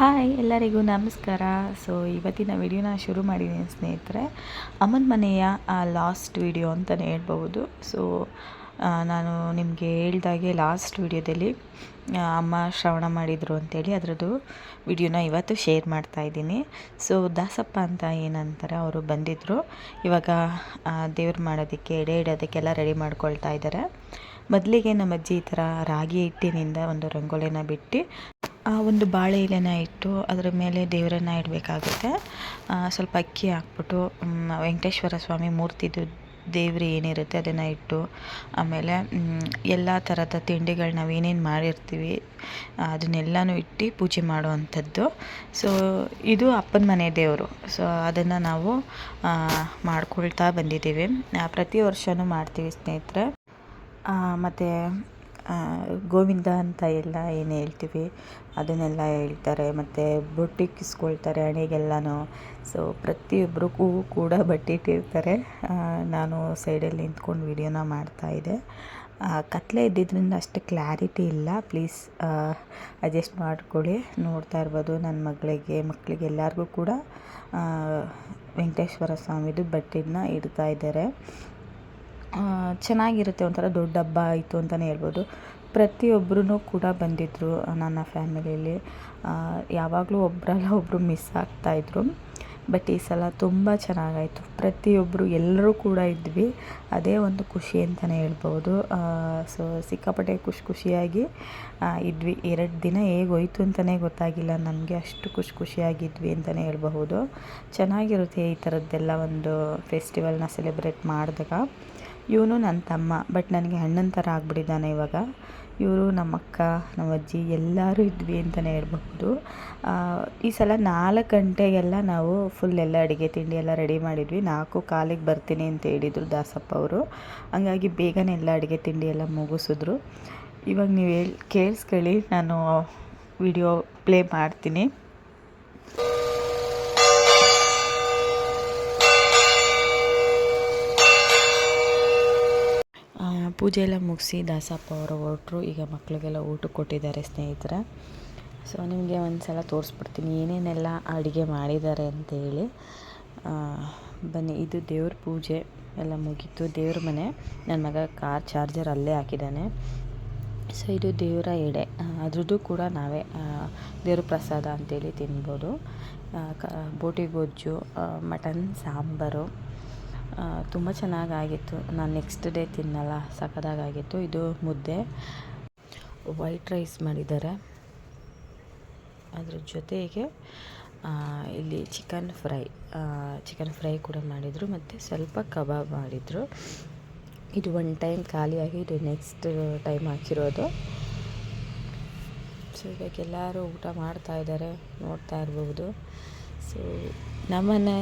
Hi, ಎಲ್ಲರಿಗೂ ನಮಸ್ಕಾರ. So ಇವತ್ತಿನ ವಿಡಿಯೋನ ಶುರು ಮಾಡಿದ್ದೀನಿ ಸ್ನೇಹಿತರೆ. ಅಮ್ಮನ ಮನೆಯ ಲಾಸ್ಟ್ ವಿಡಿಯೋ ಅಂತಲೇ ಹೇಳ್ಬೋದು ಸೊ ನಾನು ನಿಮಗೆ ಹೇಳ್ದಾಗೆ ಲಾಸ್ಟ್ ವಿಡಿಯೋದಲ್ಲಿ ಅಮ್ಮ ಶ್ರವಣ ಮಾಡಿದರು ಅಂತೇಳಿ ಅದರದ್ದು ವಿಡಿಯೋನ ಇವತ್ತು ಶೇರ್ ಮಾಡ್ತಾ ಇದ್ದೀನಿ. ಸೊ ದಾಸಪ್ಪ ಅಂತ ಏನಂತಾರೆ, ಅವರು ಬಂದಿದ್ದರು ಇವಾಗ ದೇವ್ರು ಮಾಡೋದಕ್ಕೆ, ಎಡೆ ಇಡೋದಕ್ಕೆಲ್ಲ ರೆಡಿ ಮಾಡ್ಕೊಳ್ತಾ ಇದ್ದಾರೆ ಮೊದಲಿಗೆ ನಮ್ಮ ಅಜ್ಜಿ ಈ ಥರ ರಾಗಿ ಹಿಟ್ಟಿನಿಂದ ಒಂದು ರಂಗೋಲಿನ ಬಿಟ್ಟು ಆ ಒಂದು ಬಾಳೆ ಎಲೆನ ಇಟ್ಟು ಅದರ ಮೇಲೆ ದೇವರನ್ನ ಇಡಬೇಕಾಗುತ್ತೆ. ಸ್ವಲ್ಪ ಅಕ್ಕಿ ಹಾಕ್ಬಿಟ್ಟು ವೆಂಕಟೇಶ್ವರ ಸ್ವಾಮಿ ಮೂರ್ತಿದು ದೇವ್ರು ಏನಿರುತ್ತೆ ಅದನ್ನು ಇಟ್ಟು, ಆಮೇಲೆ ಎಲ್ಲ ಥರದ ತಿಂಡಿಗಳು ನಾವು ಏನೇನು ಮಾಡಿರ್ತೀವಿ, ಅದನ್ನೆಲ್ಲನೂ ಇಟ್ಟು ಪೂಜೆ ಮಾಡುವಂಥದ್ದು. ಸೊ ಇದು ಅಪ್ಪನ ಮನೆ ದೇವರು. ಸೊ ಅದನ್ನು ನಾವು ಮಾಡ್ಕೊಳ್ತಾ ಬಂದಿದ್ದೀವಿ. ಪ್ರತಿ ವರ್ಷವೂ ಮಾಡ್ತೀವಿ ಸ್ನೇಹಿತರೆ. ಮತ್ತು ಗೋವಿಂದ ಅಂತ ಎಲ್ಲ ಏನು ಹೇಳ್ತೀವಿ, ಅದನ್ನೆಲ್ಲ ಹೇಳ್ತಾರೆ. ಮತ್ತು ಬೊಟ್ಟಿಕ್ಕಿಸ್ಕೊಳ್ತಾರೆ ಹಣೆಗೆಲ್ಲನೂ. ಸೊ ಪ್ರತಿಯೊಬ್ಬರಿಗೂ ಕೂಡ ಬಟ್ಟಿಟ್ಟಿರ್ತಾರೆ ನಾನು ಸೈಡಲ್ಲಿ ನಿಂತ್ಕೊಂಡು ವೀಡಿಯೋನ ಮಾಡ್ತಾಯಿದ್ದೆ ಕತ್ತಲೆ ಇದ್ದಿದ್ದರಿಂದ ಅಷ್ಟು ಕ್ಲಾರಿಟಿ ಇಲ್ಲ. ಪ್ಲೀಸ್ ಅಡ್ಜಸ್ಟ್ ಮಾಡ್ಕೊಳ್ಳಿ. ನೋಡ್ತಾ ಇರ್ಬೋದು ನನ್ನ ಮಗಳಿಗೆ ಮಕ್ಕಳಿಗೆ ಎಲ್ಲರಿಗೂ ಕೂಡ ವೆಂಕಟೇಶ್ವರ ಸ್ವಾಮಿದು ಬಟ್ಟೆನ ಇಡ್ತಾ ಇದ್ದಾರೆ. ಚೆನ್ನಾಗಿರುತ್ತೆ ಒಂಥರ ದೊಡ್ಡ ಹಬ್ಬ ಆಯಿತು ಅಂತಲೇ ಹೇಳ್ಬೋದು. ಪ್ರತಿಯೊಬ್ಬರೂ ಕೂಡ ಬಂದಿದ್ದರು ನನ್ನ ಫ್ಯಾಮಿಲಿಯಲ್ಲಿ. ಯಾವಾಗಲೂ ಒಬ್ಬರಲ್ಲ ಒಬ್ಬರು ಮಿಸ್ ಆಗ್ತಾಯಿದ್ರು ಬಟ್ ಈ ಸಲ ತುಂಬ ಚೆನ್ನಾಗಾಯಿತು. ಪ್ರತಿಯೊಬ್ಬರು ಎಲ್ಲರೂ ಕೂಡ ಇದ್ವಿ. ಅದೇ ಒಂದು ಖುಷಿ ಅಂತಲೇ ಹೇಳ್ಬೋದು. ಸೊ ಸಿಕ್ಕಾಪಟ್ಟೆ ಖುಷಿ ಖುಷಿಯಾಗಿ ಇದ್ವಿ. ಎರಡು ದಿನ ಹೇಗೆ ಹೋಯ್ತು ಅಂತಲೇ ಗೊತ್ತಾಗಿಲ್ಲ. ನಮಗೆ ಅಷ್ಟು ಖುಷಿ ಖುಷಿಯಾಗಿದ್ವಿ ಅಂತಲೇ ಹೇಳ್ಬಹುದು. ಚೆನ್ನಾಗಿರುತ್ತೆ ಈ ಥರದ್ದೆಲ್ಲ ಒಂದು ಫೆಸ್ಟಿವಲ್ನ ಸೆಲೆಬ್ರೇಟ್ ಮಾಡಿದಾಗ. ಇವನು ನನ್ನ ತಮ್ಮ ಬಟ್ ನನಗೆ ಅಣ್ಣನ ಥರ ಆಗಿಬಿಟ್ಟಿದ್ದಾನೆ ಇವಾಗ. ಇವರು ನಮ್ಮ ಅಕ್ಕ, ನಮ್ಮ ಅಜ್ಜಿ ಎಲ್ಲರೂ ಇದ್ವಿ ಅಂತಲೇ ಹೇಳ್ಬಹುದು. ಈ ಸಲ ನಾಲ್ಕು ಗಂಟೆಗೆಲ್ಲ ನಾವು ಫುಲ್ ಎಲ್ಲ ಅಡುಗೆ, ತಿಂಡಿ ಎಲ್ಲ ರೆಡಿ ಮಾಡಿದ್ವಿ. ನಾಲ್ಕು ಕಾಲಿಗೆ ಬರ್ತೀನಿ ಅಂತ ಹೇಳಿದರು ದಾಸಪ್ಪ ಅವರು. ಹಂಗಾಗಿ ಬೇಗನೆ ಎಲ್ಲ ಅಡುಗೆ, ತಿಂಡಿ ಎಲ್ಲ ಮುಗಿಸಿದ್ರು. ಇವಾಗ ನೀವು ಹೇಳಿ, ಕೇಳಿಸ್ಕೊಳ್ಳಿ, ನಾನು ವಿಡಿಯೋ ಪ್ಲೇ ಮಾಡ್ತೀನಿ. ಪೂಜೆ ಎಲ್ಲ ಮುಗಿಸಿ ದಾಸಪ್ಪ ಅವರು ಹೊರಟ್ರು ಈಗ ಮಕ್ಕಳಿಗೆಲ್ಲ ಊಟ ಕೊಟ್ಟಿದ್ದಾರೆ ಸ್ನೇಹಿತರ. ಸೊ ನಿಮಗೆ ಒಂದು ಸಲ ತೋರಿಸ್ಬಿಡ್ತೀನಿ, ಏನೇನೆಲ್ಲ ಅಡುಗೆ ಮಾಡಿದ್ದಾರೆ ಅಂತೇಳಿ. ಬನ್ನಿ, ಇದು ದೇವ್ರ ಪೂಜೆ ಎಲ್ಲ ಮುಗೀತು. ದೇವ್ರ ಮನೆ ನನ್ನ ಮಗ ಕಾರ್ ಚಾರ್ಜರ್ ಅಲ್ಲೇ ಹಾಕಿದ್ದಾನೆ. ಸೊ ಇದು ದೇವರ ಎಡೆ. ಅದ್ರದ್ದು ಕೂಡ ನಾವೇ ದೇವ್ರ ಪ್ರಸಾದ ಅಂತೇಳಿ ತಿನ್ಬೋದು. ಬೋಟಿ ಗೊಜ್ಜು ಮಟನ್, ಸಾಂಬಾರು ತುಂಬ ಚೆನ್ನಾಗಾಗಿತ್ತು. ನಾನು ನೆಕ್ಸ್ಟ್ ಡೇ ತಿನ್ನಲ್ಲ ಸಖತ್ತಾಗಿತ್ತು ಇದು ಮುದ್ದೆ. ವೈಟ್ ರೈಸ್ ಮಾಡಿದ್ದಾರೆ. ಅದ್ರ ಜೊತೆಗೆ ಇಲ್ಲಿ ಚಿಕನ್ ಫ್ರೈ ಚಿಕನ್ ಫ್ರೈ ಕೂಡ ಮಾಡಿದರು. ಮತ್ತು ಸ್ವಲ್ಪ ಕಬಾಬ್ ಮಾಡಿದರು. ಇದು ಒನ್ ಟೈಮ್ ಖಾಲಿಯಾಗಿ ಇದು ನೆಕ್ಸ್ಟ್ ಟೈಮ್ ಹಾಕಿರೋದು. ಸೊ ಇವಾಗ ಎಲ್ಲರೂ ಊಟ ಮಾಡ್ತಾ ಇದ್ದಾರೆ, ನೋಡ್ತಾ ಇರ್ಬೋದು. ಸೊ ನಮ್ಮನೆ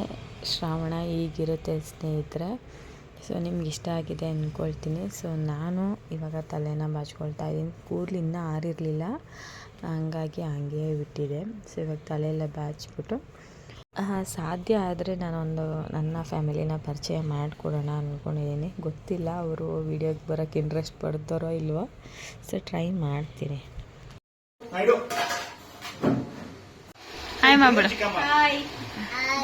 ಶ್ರಾವಣ ಈಗಿರುತ್ತೆ ಸ್ನೇಹಿತರೆ. ಸೊ ನಿಮ್ಗೆ ಇಷ್ಟ ಆಗಿದೆ ಅಂದ್ಕೊಳ್ತೀನಿ. ಸೊ ನಾನು ಇವಾಗ ತಲೆನ ಬಾಚ್ಕೊಳ್ತಾ ಇದ್ದೀನಿ. ಕೂದಲು ಇನ್ನೂ ಆರಿರಲಿಲ್ಲ. ಹಂಗಾಗಿ ಹಂಗೆ ಬಿಟ್ಟಿದೆ. ಸೊ ಇವಾಗ ತಲೆಯೆಲ್ಲ ಬಾಚ್ಬಿಟ್ಟು ಸಾಧ್ಯ ಆದರೆ ನಾನೊಂದು ನನ್ನ ಫ್ಯಾಮಿಲಿನ ಪರಿಚಯ ಮಾಡಿಕೊಡೋಣ ಅಂದ್ಕೊಂಡಿದ್ದೀನಿ ಗೊತ್ತಿಲ್ಲ ಅವರು ವಿಡಿಯೋಗೆ ಬರೋಕ್ಕೆ ಇಂಟ್ರೆಸ್ಟ್ ಪಡ್ತಾರೋ ಇಲ್ವೋ. ಸೊ ಟ್ರೈ ಮಾಡ್ತೀನಿ. ಹಾಯ್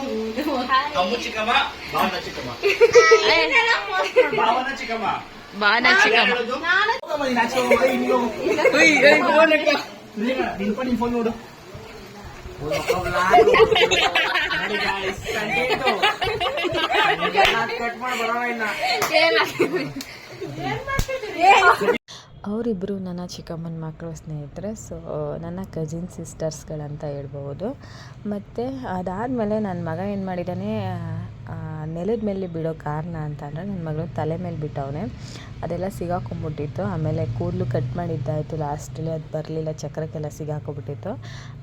ಮಾಡ್ಬಿಡು ಅಮ್ಮು ಚಿಕ್ಕಮ್ಮ ಭಾವನ ಚಿಕ್ಕಮ್ಮ ಭಾವನ ಚಿಕ್ಕಮ್ಮ ಬಾನ ಚಿಕ್ಕಮ್ಮ ಹೋಗಮ್ಮ ನೀನ್ ಆಚೆ ಹೋಗಮ್ಮ, ಹಿಂಗೆ ಹೋಗು. ನಿನ್ ಫೋನ್ ನಿನ್ ಫೋನ್ ನೋಡು ನೋಡಿ guys, content. ಇದೆಲ್ಲ cut ಮಾಡಿ ಬರೋಣ ಇನ್ನ. ಅವರಿಬ್ಬರು ನನ್ನ ಚಿಕ್ಕಮ್ಮನ ಮಕ್ಕಳು ಸ್ನೇಹಿತರೆ ಸೊ ನನ್ನ ಕಜಿನ್ ಸಿಸ್ಟರ್ಸ್ಗಳಂತ ಹೇಳ್ಬೋದು ಮತ್ತು ಅದಾದಮೇಲೆ ನನ್ನ ಮಗ ಏನು ಮಾಡಿದ್ದಾನೆ ನೆಲದ ಮೇಲೆ ಬಿಡೋ ಕಾರಣ ಅಂತ ಅಂದರೆ ನನ್ನ ಮಗಳು ತಲೆ ಮೇಲೆ ಬಿಟ್ಟವನೆ. ಅದೆಲ್ಲ ಸಿಗಾಕೊಂಬಿಟ್ಟಿತ್ತು ಆಮೇಲೆ ಕೂದಲು ಕಟ್ ಮಾಡಿದ್ದಾಯಿತು ಲಾಸ್ಟಲ್ಲಿ ಅದು ಬರಲಿಲ್ಲ, ಚಕ್ರಕ್ಕೆಲ್ಲ ಸಿಗಾಕೊಬಿಟ್ಟಿತ್ತು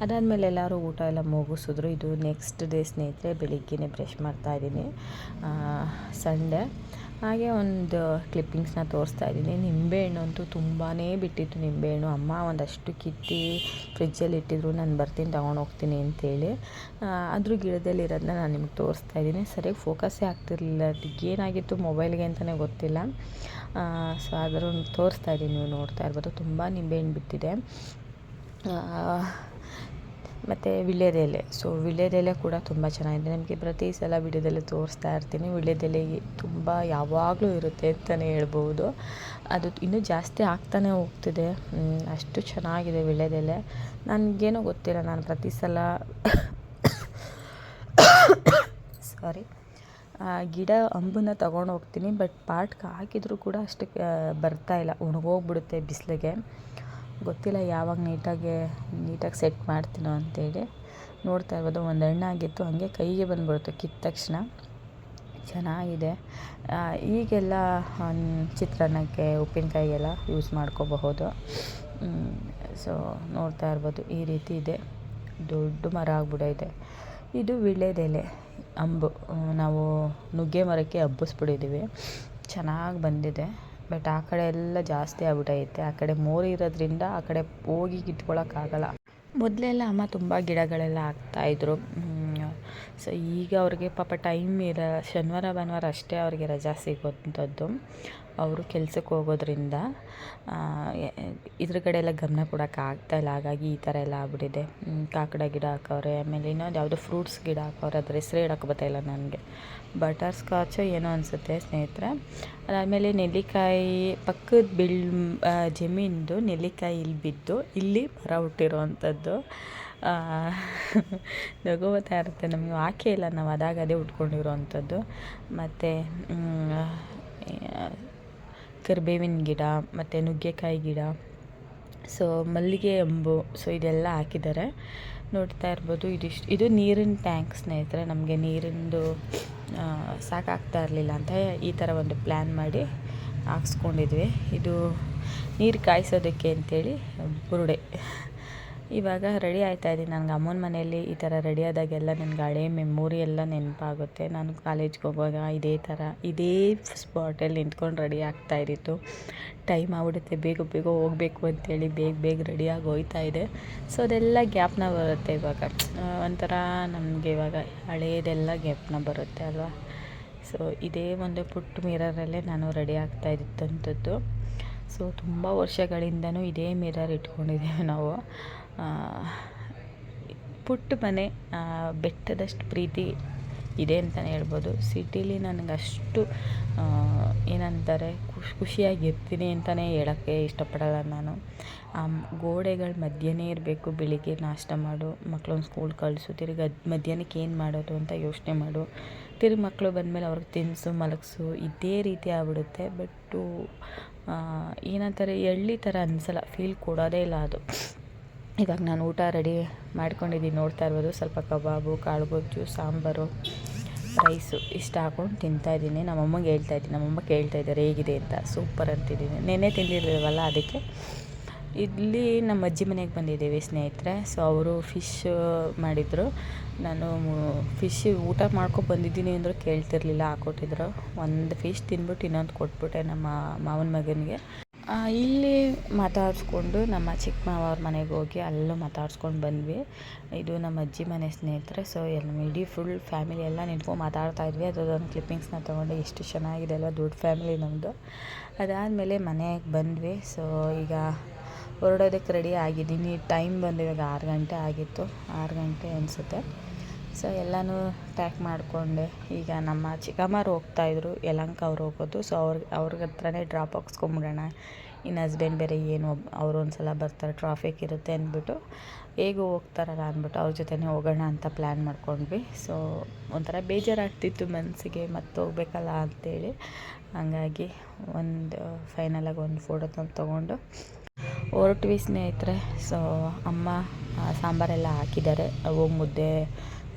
ಅದಾದಮೇಲೆ ಎಲ್ಲರೂ ಊಟ ಎಲ್ಲ ಮುಗಿಸಿದ್ರು. ಇದು ನೆಕ್ಸ್ಟ್ ಡೇ ಸ್ನೇಹಿತರೆ ಬೆಳಿಗ್ಗೆ ಬ್ರಷ್ ಮಾಡ್ತಾಯಿದ್ದೀನಿ ಸಂಡೇ. ಹಾಗೆ ಒಂದು ಕ್ಲಿಪ್ಪಿಂಗ್ಸ್ನ ತೋರಿಸ್ತಾ ಇದ್ದೀನಿ. ನಿಂಬೆಹಣ್ಣು ಅಂತೂ ತುಂಬಾ ಬಿಟ್ಟಿತ್ತು ನಿಂಬೆಹಣ್ಣು ಅಮ್ಮ ಒಂದಷ್ಟು ಕಿತ್ತಿ ಫ್ರಿಜ್ಜಲ್ಲಿ ಇಟ್ಟಿದ್ರು. ನಾನು ಬರ್ತೀನಿ, ತಗೊಂಡು ಹೋಗ್ತೀನಿ ಅಂತೇಳಿ. ಅದ್ರ ಗಿಡದಲ್ಲಿ ಇರೋದನ್ನ ನಾನು ನಿಮ್ಗೆ ತೋರಿಸ್ತಾ ಇದ್ದೀನಿ. ಸರಿಯಾಗಿ ಫೋಕಸ್ಸೇ ಆಗ್ತಿರ್ಲಿಲ್ಲ. ಏನಾಗಿತ್ತು ಮೊಬೈಲ್ಗೆ ಅಂತಲೇ ಗೊತ್ತಿಲ್ಲ. ಸೊ ಅದರ ತೋರಿಸ್ತಾ ಇದ್ದೀನಿ. ನೀವು ನೋಡ್ತಾ ಇರ್ಬೋದು. ತುಂಬ ನಿಂಬೆಹಣ್ಣು ಬಿಟ್ಟಿದೆ. ಮತ್ತು ವಿಳ್ಯದೆಲೆ. ಸೊ ವಿಳ್ಯದೆಲೆ ಕೂಡ ತುಂಬ ಚೆನ್ನಾಗಿದೆ. ನಿಮಗೆ ಪ್ರತಿ ಸಲ ವಿಡಿಯೋದಲ್ಲಿ ತೋರಿಸ್ತಾ ಇರ್ತೀನಿ. ವಿಳ್ಯದೆಲೆ ತುಂಬ ಯಾವಾಗಲೂ ಇರುತ್ತೆ ಅಂತಲೇ ಹೇಳ್ಬೋದು. ಅದು ಇನ್ನೂ ಜಾಸ್ತಿ ಆಗ್ತಾನೆ ಹೋಗ್ತಿದೆ. ಅಷ್ಟು ಚೆನ್ನಾಗಿದೆ ವಿಳ್ಯದೆಲೆ. ನನಗೇನೋ ಗೊತ್ತಿಲ್ಲ. ನಾನು ಪ್ರತಿ ಸಲ ಸಾರಿ ಗಿಡ ಅಂಬನ್ನ ತಗೊಂಡು ಹೋಗ್ತೀನಿ. ಬಟ್ ಪಾಟ್ಗೆ ಹಾಕಿದರೂ ಕೂಡ ಅಷ್ಟಕ್ಕೆ ಬರ್ತಾ ಇಲ್ಲ. ಒಣಗೋಗ್ಬಿಡುತ್ತೆ ಬಿಸಿಲಿಗೆ. ಗೊತ್ತಿಲ್ಲ ಯಾವಾಗ ನೀಟಾಗಿ ನೀಟಾಗಿ ಸೆಟ್ ಮಾಡ್ತೀನೋ ಅಂತೇಳಿ. ನೋಡ್ತಾ ಇರ್ಬೋದು, ಒಂದು ಹಣ್ಣಾಗಿತ್ತು ಹಾಗೆ ಕೈಗೆ ಬಂದುಬಿಡ್ತು ಕಿತ್ತ ತಕ್ಷಣ. ಚೆನ್ನಾಗಿದೆ. ಈಗೆಲ್ಲ ಚಿತ್ರಾನ್ನಕ್ಕೆ ಉಪ್ಪಿನಕಾಯಿಗೆಲ್ಲ ಯೂಸ್ ಮಾಡ್ಕೋಬಹುದು. ಸೊ ನೋಡ್ತಾ ಇರ್ಬೋದು, ಈ ರೀತಿ ಇದೆ. ದೊಡ್ಡ ಮರ ಆಗ್ಬಿಡೈತೆ. ಇದು ವೀಳ್ಯದೆಲೆ, ಅಂಬು. ನಾವು ನುಗ್ಗೆ ಮರಕ್ಕೆ ಹಬ್ಬಿಸ್ಬಿಟ್ಟಿದ್ದೀವಿ ಚೆನ್ನಾಗಿ ಬಂದಿದೆ. ಬಟ್ ಆ ಕಡೆ ಎಲ್ಲ ಜಾಸ್ತಿ ಆಗ್ಬಿಟೈತೆ. ಆ ಕಡೆ ಮೋರಿ ಇರೋದ್ರಿಂದ ಆ ಕಡೆ ಹೋಗಿ ಕಿತ್ಕೊಳ್ಳೋಕ್ಕಾಗಲ್ಲ ಮೊದಲೆಲ್ಲ ಅಮ್ಮ ತುಂಬ ಗಿಡಗಳೆಲ್ಲ ಹಾಕ್ತಾಯಿದ್ರು ಸೊ ಈಗ ಅವ್ರಿಗೆ ಪಾಪ ಟೈಮ್ ಇರ, ಶನಿವಾರ, ಭಾನುವಾರ ಅಷ್ಟೇ ಅವ್ರಿಗೆ ರಜಾ ಸಿಗೋಂಥದ್ದು ಅವರು ಕೆಲ್ಸಕ್ಕೆ ಹೋಗೋದ್ರಿಂದ ಇದ್ರ ಕಡೆ ಎಲ್ಲ ಗಮನ ಕೊಡೋಕೆ ಇಲ್ಲ. ಹಾಗಾಗಿ ಈ ಥರ ಎಲ್ಲ ಆಗ್ಬಿಟ್ಟಿದೆ. ಕಾಕಡ ಗಿಡ ಹಾಕವ್ರೆ ಆಮೇಲೆ ಇನ್ನೊಂದು ಯಾವುದೋ ಫ್ರೂಟ್ಸ್ ಗಿಡ ಹಾಕವ್ರೆ ಅದ್ರ ಹೆಸ್ರು ಹೇಳೋಕೆ ಬರ್ತಾಯಿಲ್ಲ ನನಗೆ. ಬಟರ್ ಸ್ಕಾಚೋ ಏನೋ ಅನಿಸುತ್ತೆ ಸ್ನೇಹಿತರೆ. ಅದಾದಮೇಲೆ ನೆಲ್ಲಿಕಾಯಿ ಪಕ್ಕದ ಆ, ಜಮೀನ್ದು ನೆಲ್ಲಿಕಾಯಿ ಇಲ್ಲಿ ಬಿದ್ದು ಇಲ್ಲಿ ಮರ ಹುಟ್ಟಿರೋವಂಥದ್ದು. ಬರ್ತಾ ಇರುತ್ತೆ. ನಮಗೆ ಆಕೆ ಇಲ್ಲ. ನಾವು ಅದಾಗದೇ ಉಟ್ಕೊಂಡಿರೋ ಅಂಥದ್ದು ಮತ್ತು ಕರಿಬೇವಿನ ಗಿಡ, ಮತ್ತು ನುಗ್ಗೆಕಾಯಿ ಗಿಡ ಸೊ ಮಲ್ಲಿಗೆ ಅಂಬು ಸೊ ಇದೆಲ್ಲ ಹಾಕಿದ್ದಾರೆ. ನೋಡ್ತಾ ಇರ್ಬೋದು, ಇದಿಷ್ಟು, ಇದು ನೀರಿನ ಟ್ಯಾಂಕ್ ಸ್ನೇಹಿತರೆ, ನಮಗೆ ನೀರಿಂದು ಸಾಕಾಗ್ತಾ ಇರಲಿಲ್ಲ ಅಂತ ಈ ಥರ ಒಂದು ಪ್ಲ್ಯಾನ್ ಮಾಡಿ ಹಾಕ್ಸ್ಕೊಂಡಿದ್ವಿ. ಇದು ನೀರು ಕಾಯಿಸೋದಕ್ಕೆ ಅಂತೇಳಿ, ಬುರುಡೆ. ಇವಾಗ ರೆಡಿ ಆಯ್ತಾ ಇದ್ದೀನಿ. ನನಗೆ ಅಮ್ಮನ ಮನೆಯಲ್ಲಿ ಈ ಥರ ರೆಡಿ ಆದಾಗೆಲ್ಲ ನನಗೆ ಹಳೆ ಮೆಮೊರಿ ಎಲ್ಲ ನೆನಪಾಗುತ್ತೆ. ನಾನು ಕಾಲೇಜ್ಗೆ ಹೋಗುವಾಗ ಇದೇ ಥರ ಇದೇ ಸ್ಪಾಟಲ್ಲಿ ನಿಂತ್ಕೊಂಡು ರೆಡಿ ಆಗ್ತಾ ಇದ್ದಿತ್ತು ಟೈಮ್ ಆಗ್ಬಿಡುತ್ತೆ, ಬೇಗ ಬೇಗ ಹೋಗಬೇಕು ಅಂತೇಳಿ ಬೇಗ ಬೇಗ ರೆಡಿಯಾಗಿ ಹೋಯ್ತಾ ಇದೆ. ಸೊ ಅದೆಲ್ಲ ಗ್ಯಾಪ್ನ ಬರುತ್ತೆ ಇವಾಗ. ಒಂಥರ ನಮಗೆ ಇವಾಗ ಹಳೆಯದೆಲ್ಲ ಗ್ಯಾಪ್ನ ಬರುತ್ತೆ ಅಲ್ವಾ? ಸೊ ಇದೇ ಒಂದು ಪುಟ್ಟ ಮಿರರಲ್ಲೇ ನಾನು ರೆಡಿ ಆಗ್ತಾ ಇದ್ದಂಥದ್ದು. ಸೊ ತುಂಬ ವರ್ಷಗಳಿಂದನೂ ಇದೇ ಮಿರರ್ ಇಟ್ಕೊಂಡಿದ್ದೇವೆ ನಾವು. ಪುಟ್ಟ ಮನೆ ಬೆಟ್ಟದಷ್ಟು ಪ್ರೀತಿ ಇದೆ ಅಂತಲೇ ಹೇಳ್ಬೋದು. ಸಿಟೀಲಿ ನನಗೆ ಅಷ್ಟು ಏನಂತಾರೆ, ಖುಷಿ, ಖುಷಿಯಾಗಿರ್ತೀನಿ ಅಂತಲೇ ಹೇಳೋಕ್ಕೆ ಇಷ್ಟಪಡಲ್ಲ ನಾನು. ಆ ಗೋಡೆಗಳ ಮಧ್ಯನೇ ಇರಬೇಕು, ಬೆಳಿಗ್ಗೆ ನಾಷ್ಟ ಮಾಡು ಮಕ್ಳನ್ನ ಸ್ಕೂಲ್ ಕಳಿಸು, ತಿರ್ಗಿ ಅದು ಮಧ್ಯಾಹ್ನಕ್ಕೆ ಏನು ಮಾಡೋದು ಅಂತ ಯೋಚನೆ ಮಾಡು. ತಿರ್ಗಿ ಮಕ್ಕಳು ಬಂದಮೇಲೆ ಅವ್ರಿಗೆ ತಿನ್ನಿಸು ಮಲಗಿಸು, ಇದೇ ರೀತಿ ಆಗ್ಬಿಡುತ್ತೆ. ಬಟ್ಟು ಏನಂತಾರೆ ಹಳ್ಳಿ ಥರ ಅನಿಸಲ್ಲ ಫೀಲ್ ಕೊಡೋದೇ ಇಲ್ಲ ಅದು. ಇವಾಗ ನಾನು ಊಟ ರೆಡಿ ಮಾಡ್ಕೊಂಡಿದ್ದೀನಿ, ನೋಡ್ತಾ ಇರ್ಬೋದು. ಸ್ವಲ್ಪ ಕಬಾಬು ಕಾಳು ಗೊಜ್ಜು ಸಾಂಬಾರು, ರೈಸು ಇಷ್ಟು ಹಾಕೊಂಡು ತಿಂತಾಯಿದ್ದೀನಿ ನಮ್ಮಮ್ಮಗೆ ಹೇಳ್ತಾ ಇದ್ದೀನಿ. ನಮ್ಮಮ್ಮ ಕೇಳ್ತಾ ಇದ್ದಾರೆ, ಹೇಗಿದೆ ಅಂತ. ಸೂಪರ್ ಅಂತಿದ್ದೀನಿ. ನೆನ್ನೆ ತಿಂದಿರಲಿಲ್ವಲ್ಲ ಅದಕ್ಕೆ. ಇಲ್ಲಿ ನಮ್ಮ ಅಜ್ಜಿ ಮನೆಗೆ ಬಂದಿದ್ದೀವಿ ಸ್ನೇಹಿತರೆ. ಸೊ ಅವರು ಫಿಶ್ ಮಾಡಿದರು. ನಾನು ಫಿಶ್ ಊಟ ಮಾಡ್ಕೊ ಬಂದಿದ್ದೀನಿ ಅಂದರೂ ಕೇಳ್ತಿರ್ಲಿಲ್ಲ, ಹಾಕ್ಕೊಟ್ಟಿದ್ರು. ಒಂದು ಫಿಶ್ ತಿಂದ್ಬಿಟ್ಟು ಇನ್ನೊಂದು ಕೊಟ್ಬಿಟ್ಟೆ ನಮ್ಮ ಮಾವನ ಮಗನಿಗೆ. ಇಲ್ಲಿ ಮಾತಾಡಿಸ್ಕೊಂಡು ನಮ್ಮ ಚಿಕ್ಕ ಮಾವ ಅವ್ರ ಮನೆಗೆ ಹೋಗಿ ಅಲ್ಲೂ ಮಾತಾಡ್ಸ್ಕೊಂಡು ಬಂದ್ವಿ. ಇದು ನಮ್ಮ ಅಜ್ಜಿ ಮನೆ ಸ್ನೇಹಿತರೆ, ಸೊ ಎಲ್ಲ ಇಡೀ ಫುಲ್ ಫ್ಯಾಮಿಲಿ ಎಲ್ಲ ನಿಂತ್ಕೊಂಡು ಮಾತಾಡ್ತಾ ಇದ್ವಿ. ಅದೊಂದು ಕ್ಲಿಪ್ಪಿಂಗ್ಸ್ನ ತೊಗೊಂಡು ಎಷ್ಟು ಚೆನ್ನಾಗಿದೆ ಅಲ್ಲ ದೊಡ್ಡ ಫ್ಯಾಮಿಲಿ ನಮ್ಮದು ಅದಾದಮೇಲೆ ಮನೆಗೆ ಬಂದ್ವಿ. ಸೊ ಈಗ ಹೊರಡೋದಕ್ಕೆ ರೆಡಿ ಆಗಿದ್ದೀನಿ. ಟೈಮ್ ಬಂದು ಇವಾಗ ಆರು ಗಂಟೆ ಆಗಿತ್ತು. ಆರು ಗಂಟೆ ಅನಿಸುತ್ತೆ. ಸೊ ಎಲ್ಲನೂ ಪ್ಯಾಕ್ ಮಾಡಿಕೊಂಡೆ. ಈಗ ನಮ್ಮ ಚಿಕ್ಕಮ್ಮರು ಹೋಗ್ತಾಯಿದ್ರು ಯಲಂಕ ಅವ್ರು ಹೋಗೋದು. ಸೊ ಅವ್ರ ಅವ್ರ ಹತ್ರನೇ ಡ್ರಾಪ್ ಹಾಕ್ಸ್ಕೊಂಬಿಡೋಣ. ಇನ್ನು ಹಸ್ಬೆಂಡ್ ಬೇರೆ ಏನು ಅವರು ಒಂದು ಸಲ ಬರ್ತಾರೆ ಟ್ರಾಫಿಕ್ ಇರುತ್ತೆ ಅಂದ್ಬಿಟ್ಟು. ಹೇಗೂ ಹೋಗ್ತಾರಲ್ಲ ಅಂದ್ಬಿಟ್ಟು ಅವ್ರ ಜೊತೆನೇ ಹೋಗೋಣ ಅಂತ ಪ್ಲ್ಯಾನ್ ಮಾಡ್ಕೊಂಡ್ವಿ. ಸೊ ಒಂಥರ ಬೇಜಾರಾಗ್ತಿತ್ತು ಮನಸ್ಸಿಗೆ ಮತ್ತೆ ಹೋಗ್ಬೇಕಲ್ಲ ಅಂತೇಳಿ. ಹಂಗಾಗಿ ಒಂದು ಫೈನಲಾಗಿ ಒಂದು ಫೋಟೋ ತಂದು ತೊಗೊಂಡು. ಹೊರಟ್ವಿ ಸ್ನೇಹಿತರೆ. ಸೊ ಅಮ್ಮ ಸಾಂಬಾರೆಲ್ಲ ಹಾಕಿದ್ದಾರೆ. ಹೋಗಿ ಮುದ್ದೆ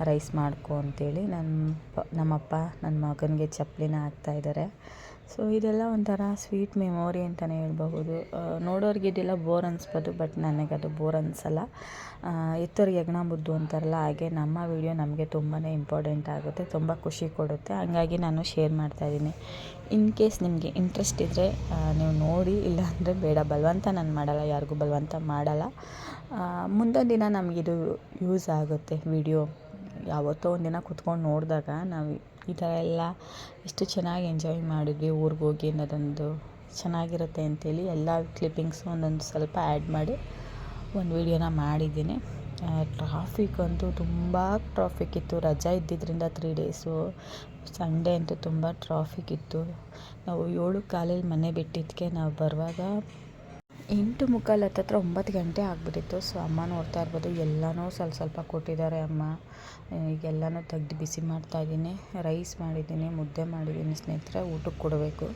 ರೈಸ್ ಮಾಡ್ಕೊ ಅಂತೇಳಿ ನನ್ನ ಪ, ನಮ್ಮಪ್ಪ ನನ್ನ ಮಗನಿಗೆ ಚಪ್ಪಲಿನ ಹಾಕ್ತಾಯಿದ್ದಾರೆ ಸೊ ಇದೆಲ್ಲ ಒಂಥರ ಸ್ವೀಟ್ ಮೆಮೊರಿ ಅಂತಲೇ ಹೇಳ್ಬಹುದು. ನೋಡೋರಿಗೆ ಇದೆಲ್ಲ ಬೋರ್ ಅನ್ನಿಸ್ಬೋದು ಬಟ್ ನನಗೆ ಅದು ಬೋರ್ ಅನಿಸಲ್ಲ ಎತ್ತೋರಿಗೆ ಹೆಗ್ಣ ಮುದ್ದು ಅಂತಾರಲ್ಲ, ಹಾಗೆ ನಮ್ಮ ವಿಡಿಯೋ ನಮಗೆ ತುಂಬಾ ಇಂಪಾರ್ಟೆಂಟ್ ಆಗುತ್ತೆ, ತುಂಬ ಖುಷಿ ಕೊಡುತ್ತೆ. ಹಂಗಾಗಿ ನಾನು ಶೇರ್ ಮಾಡ್ತಾಯಿದ್ದೀನಿ ಇನ್ ಕೇಸ್ ನಿಮಗೆ ಇಂಟ್ರೆಸ್ಟ್ ಇದ್ದರೆ ನೀವು ನೋಡಿ, ಇಲ್ಲಾಂದರೆ ಬೇಡ. ಬಲವಂತ ನಾನು ಮಾಡಲ್ಲ, ಯಾರಿಗೂ ಬಲವಂತ ಮಾಡಲ್ಲ. ಮುಂದೊಂದು ದಿನ ನಮಗಿದು ಯೂಸ್ ಆಗುತ್ತೆ ವಿಡಿಯೋ ಯಾವತ್ತೋ ಒಂದಿನ ಕುತ್ಕೊಂಡು ನೋಡಿದಾಗ ನಾವು ಈ ಥರ ಎಲ್ಲ ಎಷ್ಟು ಚೆನ್ನಾಗಿ ಎಂಜಾಯ್ ಮಾಡಿದ್ವಿ ಊರಿಗೆ ಹೋಗಿ ಅನ್ನೋದೊಂದು ಚೆನ್ನಾಗಿರುತ್ತೆ ಅಂತೇಳಿ ಎಲ್ಲ ಕ್ಲಿಪ್ಪಿಂಗ್ಸ್ ಒಂದೊಂದು ಸ್ವಲ್ಪ ಆ್ಯಡ್ ಮಾಡಿ ಒಂದು ವೀಡಿಯೋನ ಮಾಡಿದ್ದೀನಿ. ಟ್ರಾಫಿಕ್ ಅಂತೂ ತುಂಬ ಟ್ರಾಫಿಕ್ ಇತ್ತು. ರಜಾ ಇದ್ದಿದ್ದರಿಂದ ತ್ರೀ ಡೇಸು ಸಂಡೇ ಅಂತೂ ತುಂಬ ಟ್ರಾಫಿಕ್ ಇತ್ತು. ನಾವು ಏಳು ಕಾಲಲ್ಲಿ ಮನೆ ಬಿಟ್ಟಿದ್ದಕ್ಕೆ ನಾವು ಬರುವಾಗ ಎಂಟು ಮುಕ್ಕಾಲು ಹತ್ತತ್ರ ಒಂಬತ್ತು ಗಂಟೆ ಆಗಿಬಿಟ್ಟಿತ್ತು. ಸೊ, ಅಮ್ಮ ನೋಡ್ತಾ ಇರ್ಬೋದು. ಎಲ್ಲನೂ ಸ್ವಲ್ಪ ಸ್ವಲ್ಪ ಕೊಟ್ಟಿದ್ದಾರೆ ಅಮ್ಮ. ಈಗೆಲ್ಲನೂ ತೆಗ್ದು ಬಿಸಿ ಮಾಡ್ತಾಯಿದ್ದೀನಿ ರೈಸ್ ಮಾಡಿದ್ದೀನಿ, ಮುದ್ದೆ ಮಾಡಿದ್ದೀನಿ. ಸ್ನೇಹಿತರೆ, ಊಟಕ್ಕೆ ಕೊಡಬೇಕು.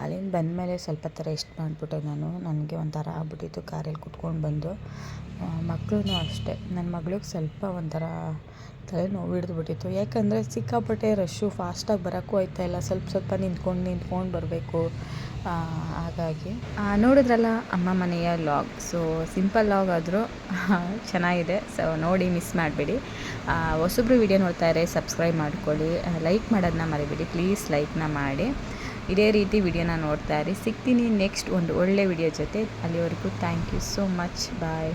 ಅಲ್ಲಿಂದ ಬಂದಮೇಲೆ ಸ್ವಲ್ಪ ಹೊತ್ತು ರೆಸ್ಟ್ ಮಾಡಿಬಿಟ್ಟೆ ನಾನು. ನನಗೆ ಒಂಥರ ಆಗ್ಬಿಟ್ಟಿತ್ತು. ಕಾರಲ್ಲಿ ಕುತ್ಕೊಂಡು ಬಂದು. ಮಕ್ಕಳೂ ಅಷ್ಟೇ. ನನ್ನ ಮಗಳಿಗೆ ಸ್ವಲ್ಪ ಒಂಥರ ತಲೆನೋವು ಹಿಡಿದ್ಬಿಟ್ಟಿತ್ತು. ಯಾಕಂದರೆ ಸಿಕ್ಕಾಪಟ್ಟೆ ರಶ್ಶು, ಫಾಸ್ಟಾಗಿ ಬರೋಕ್ಕೂ ಆಯ್ತಾ ಇಲ್ಲ. ಸ್ವಲ್ಪ ಸ್ವಲ್ಪ ನಿಂತ್ಕೊಂಡು ನಿಂತ್ಕೊಂಡು ಬರಬೇಕು. ಹಾಗಾಗಿ. ನೋಡಿದ್ರಲ್ಲ ಅಮ್ಮ ಮನೆಯ ಲಾಗ್. ಸೊ ಸಿಂಪಲ್ ಲಾಗ್ ಆದರೂ ಚೆನ್ನಾಗಿದೆ. ಸೊ ನೋಡಿ ಮಿಸ್ ಮಾಡಬೇಡಿ. ಹೊಸೊಬ್ರು ವಿಡಿಯೋ ನೋಡ್ತಾ ಇದ್ರೆ ಸಬ್ಸ್ಕ್ರೈಬ್ ಮಾಡ್ಕೊಳ್ಳಿ. ಲೈಕ್ ಮಾಡೋದನ್ನ ಮರಿಬೇಡಿ. ಪ್ಲೀಸ್ ಲೈಕ್ನ ಮಾಡಿ. ಇದೇ ರೀತಿ ವಿಡಿಯೋನ ನೋಡ್ತಾ ಇರಿ. ಸಿಗ್ತೀನಿ ನೆಕ್ಸ್ಟ್ ಒಂದು ಒಳ್ಳೆ ವಿಡಿಯೋ ಜೊತೆ. ಅಲ್ಲಿವರೆಗೂ thank you so much bye